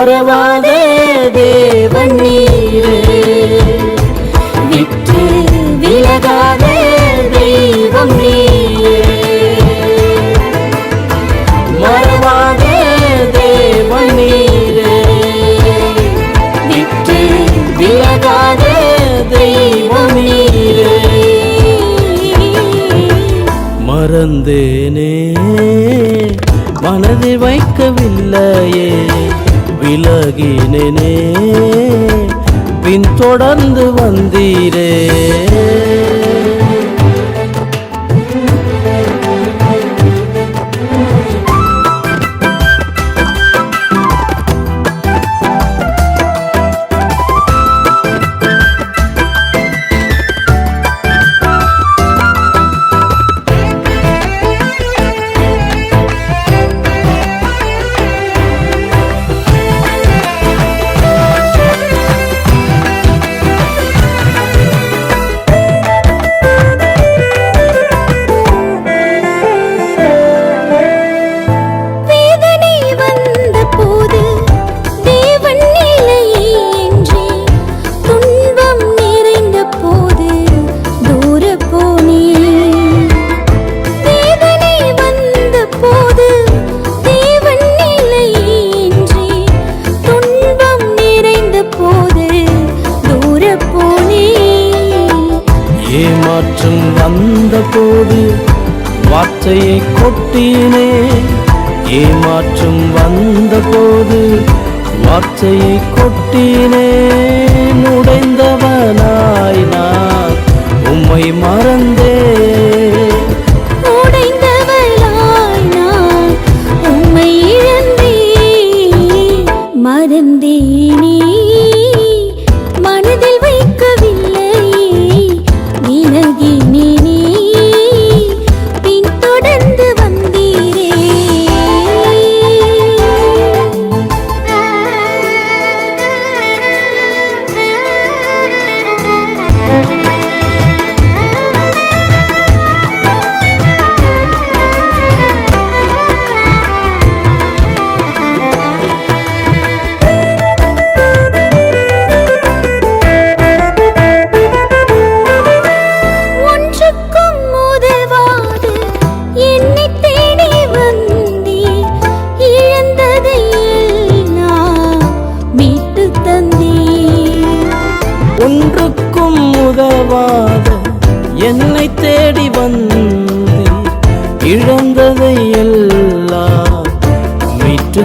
மறவாத தேவன் நீரு. விட்டு விலகாத தெய்வம் நீரு. மறவாத தேவன் நீரு. விட்டு விலகாத தெய்வம் நீரு. மறந்தேனே. மனதில் வைக்கவில்லையே. விலகினேனே. பின் தொடர்ந்து வந்தீரே. போது. வார்த்தையை கொட்டினே ஏமாற்றம் வந்த போது. வார்த்தையை கொட்டினே நுடைந்தவன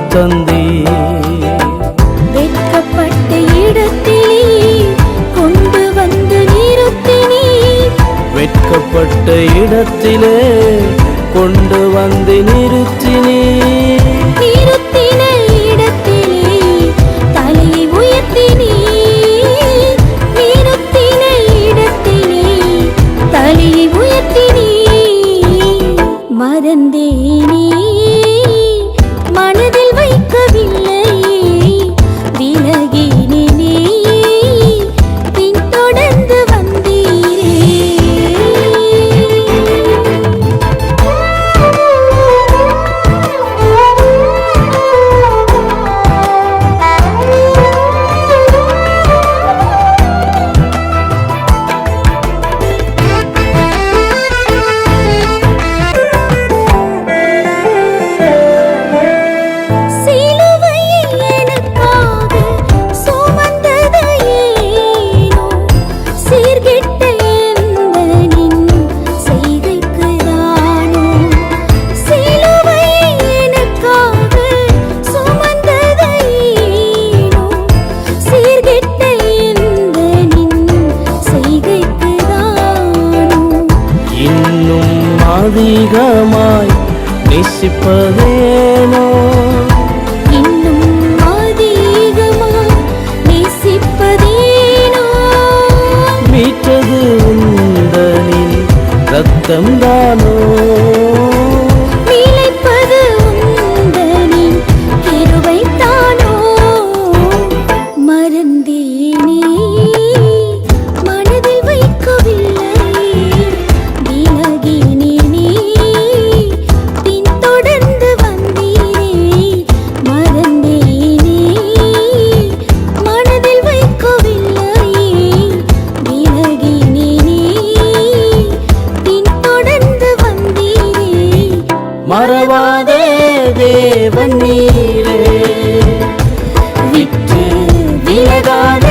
தந்தே. வெட்கப்பட்ட இடத்திலே கொண்டு வந்து நிறுத்தினி. வெட்கப்பட்ட இடத்திலே கொண்டு வந்து நிறுத்தினே. மறந்தே விலகாத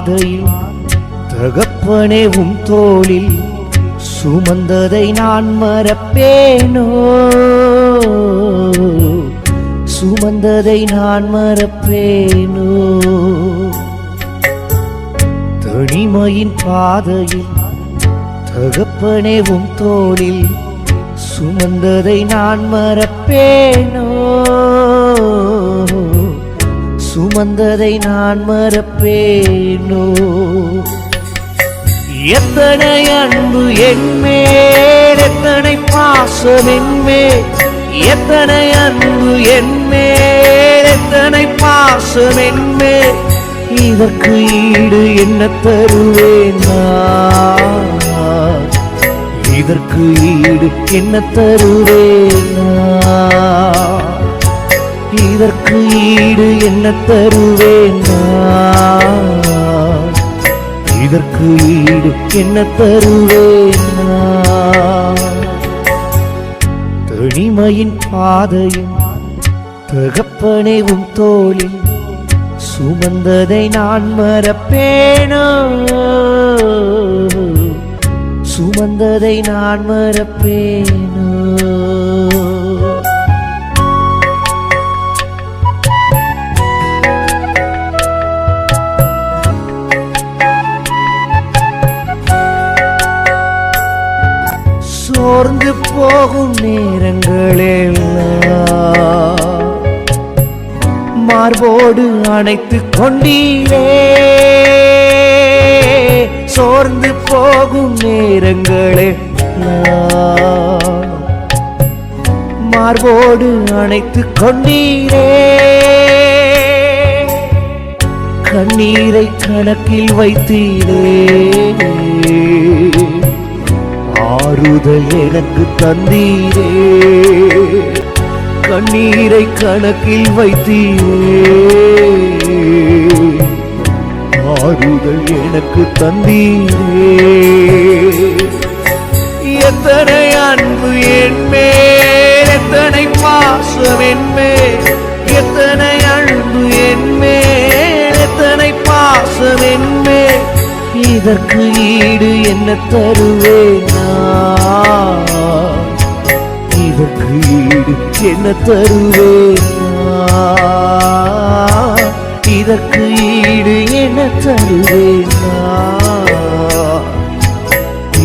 பாதையில் தகப்பனே உம் தோளில் சுமந்ததை நான் மறப்பேனோ? சுமந்ததை நான் மறப்பேனோ? தனிமையின் பாதையில் தகப்பனே உம் தோளில் சுமந்ததை நான் மறப்பேனோ? சுமந்ததை நான் மறப்பேனோ? எத்தனை அன்பு என்மேல் எத்தனை பாசம் என்மேல் எத்தனை அன்பு என்மேல் எத்தனை பாசம் என்மேல் இதற்கு ஈடு என்ன தருவேன் இதற்கு ஈடு என்ன தருவேன் இதற்கு ஈடு என்ன தருவேன் இதற்கு ஈடு என்ன தருவேன் தனிமையின் பாதையும் தகப்பனே உம் தோளில் சுமந்ததை நான் மறப்பேனோ? சுமந்ததை நான் மறப்பேனோ? போகும் நேரங்களெல்லாம் மார்போடு அணைத்து கொண்டீரே. சோர்ந்து போகும் நேரங்களே மார்போடு அணைத்து கொண்டீரே. கண்ணீரை கணக்கில் வைத்தீரே ஆறுதல் எனக்கு தந்தீரே. கண்ணீரை கணக்கில் வைத்தீரே. ஆறுதல் எனக்கு தந்தீரே. எத்தனை அன்பு என் மேல் எத்தனை பாசம் என் இதற்கு ஈடு என்ன தருவேன் இதற்கு ஈடு என்ன தருவேன் இதற்கு ஈடு என்ன தருவேன்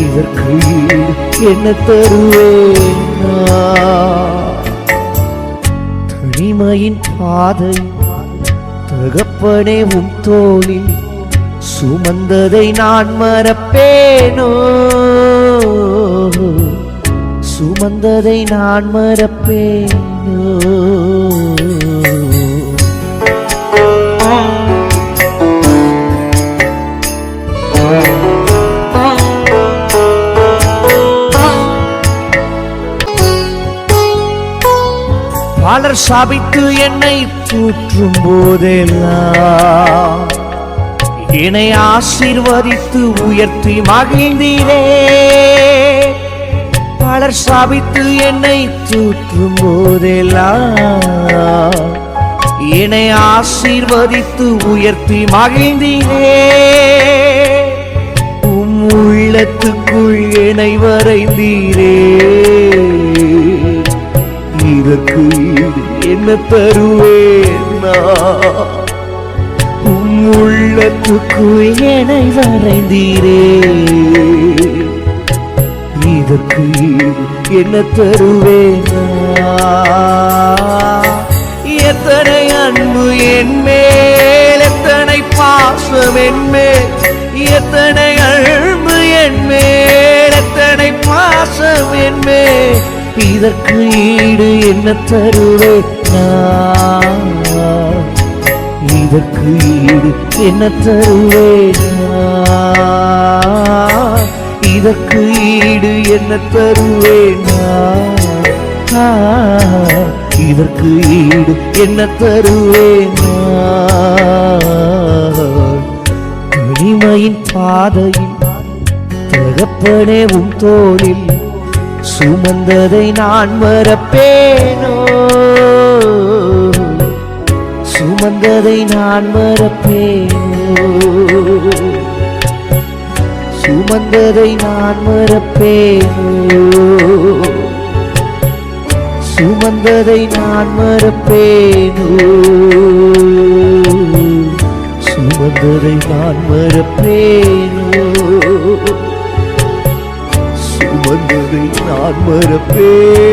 இதற்கு ஈடு என்ன தருவேன் தனிமையின் பாதை தகப்பனே உம் தோளில் சுமந்ததை நான் மறப்பேனோ? சுமந்ததை நான் மறப்பேனோ? பலர் சாபித்து என்னை தூற்றும் போதெல்லாம் என்னை ஆசீர்வதித்து உயர்த்தி மகிழ்ந்தீரே. பலர் சாபித்து என்னை தூற்றும் போதெல்லாம் என்னை ஆசீர்வதித்து உயர்த்தி மகிழ்ந்தீரே. உம் உள்ளத்துக்குள் என்னை வரைந்தீரே. இதற்கு என்ன தருவேன் நான்? உம் உள்ளத்துக்குள் என்னை வரைந்தீரே. இதற்கு என்ன தருவேன்? எத்தனை அன்பு என் மேல் எத்தனை பாசம் என் மேல் எத்தனை அன்பு என் மேல் எத்தனை பா இதற்கு ஈடு என்ன தருவேன்? நான் இதற்கு ஈடு என்ன தருவேன் இதற்கு ஈடு என்ன தருவேனா இதற்கு ஈடு என்ன தருவேன் இனிமையின் பாதையில் தகப்பனே உன் தோளில் சுமந்ததை நான் மறப்பேனோ? சுமந்ததை நான் மறப்பேனோ? சுமந்ததை நான் மறப்பேனோ? சுமந்ததை நான் மறப்பேனோ? சுமந்ததை நான் மறப்பேனோ? சுமந்ததை நான் மறப்பேன்.